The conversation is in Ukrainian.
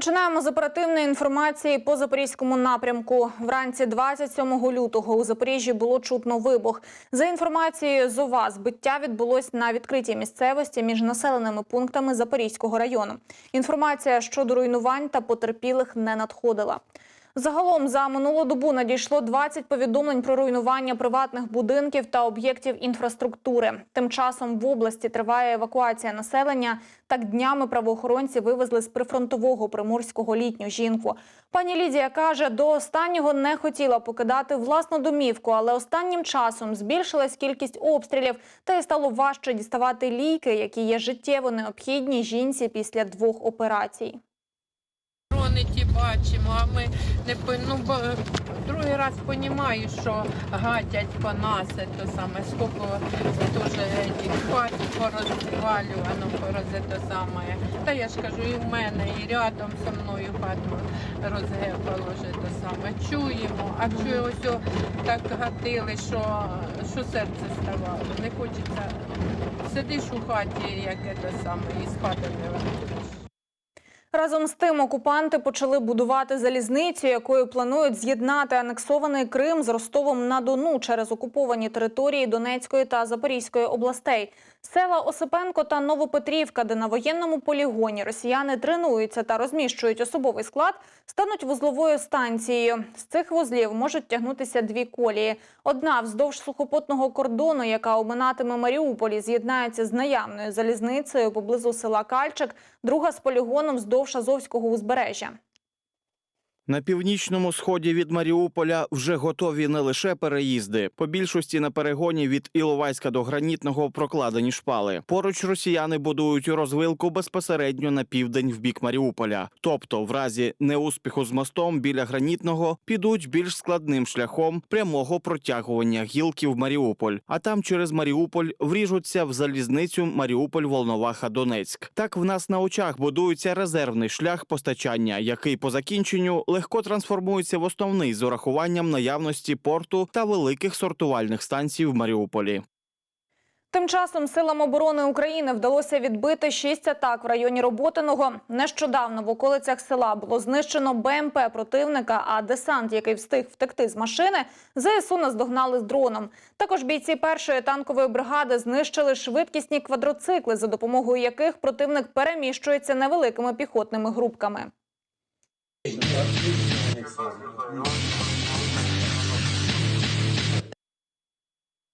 Починаємо з оперативної інформації по запорізькому напрямку. Вранці 27 лютого у Запоріжжі було чутно вибух. За інформацією ЗОВА, збиття відбулось на відкритій місцевості між населеними пунктами Запорізького району. Інформація щодо руйнувань та потерпілих не надходила. Загалом за минулу добу надійшло 20 повідомлень про руйнування приватних будинків та об'єктів інфраструктури. Тим часом в області триває евакуація населення. Так днями правоохоронці вивезли з прифронтового приморського літню жінку. Пані Лідія каже, до останнього не хотіла покидати власну домівку, але останнім часом збільшилась кількість обстрілів та й стало важче діставати ліки, які є життєво необхідні жінці після двох операцій. Дрони ті бачимо, а ми не по- ну, бо, другий раз розумію, що гатять по нас, то саме, скільки теж ті хат порозвалювано, порозе то саме. Та я ж кажу, і в мене, і рядом зі мною хату розгепало вже то саме. Чуємо, а чую ось так гатили, що, що серце ставало. Не хочеться. Сидиш у хаті, як це саме, і спати не виходиш. Разом з тим окупанти почали будувати залізницю, якою планують з'єднати анексований Крим з Ростовом на Дону через окуповані території Донецької та Запорізької областей. Села Осипенко та Новопетрівка, де на воєнному полігоні росіяни тренуються та розміщують особовий склад, стануть вузловою станцією. З цих вузлів можуть тягнутися дві колії. Одна вздовж сухопутного кордону, яка оминатиме Маріуполі, з'єднається з наявною залізницею поблизу села Кальчик, друга з полігоном вздовж Азовського узбережжя. На північному сході від Маріуполя вже готові не лише переїзди. По більшості на перегоні від Іловайська до гранітного прокладені шпали. Поруч росіяни будують розвилку безпосередньо на південь в бік Маріуполя. Тобто, в разі неуспіху з мостом біля гранітного підуть більш складним шляхом прямого протягування гілки в Маріуполь, а там через Маріуполь вріжуться в залізницю Маріуполь Волноваха Донецьк. Так в нас на очах будується резервний шлях постачання, який по закінченню легко трансформується в основний з урахуванням наявності порту та великих сортувальних станцій в Маріуполі. Тим часом силам оборони України вдалося відбити шість атак в районі Роботиного. Нещодавно в околицях села було знищено БМП противника, а десант, який встиг втекти з машини, ЗСУ наздогнали з дроном. Також бійці першої танкової бригади знищили швидкісні квадроцикли, за допомогою яких противник переміщується невеликими піхотними групками. Ele não?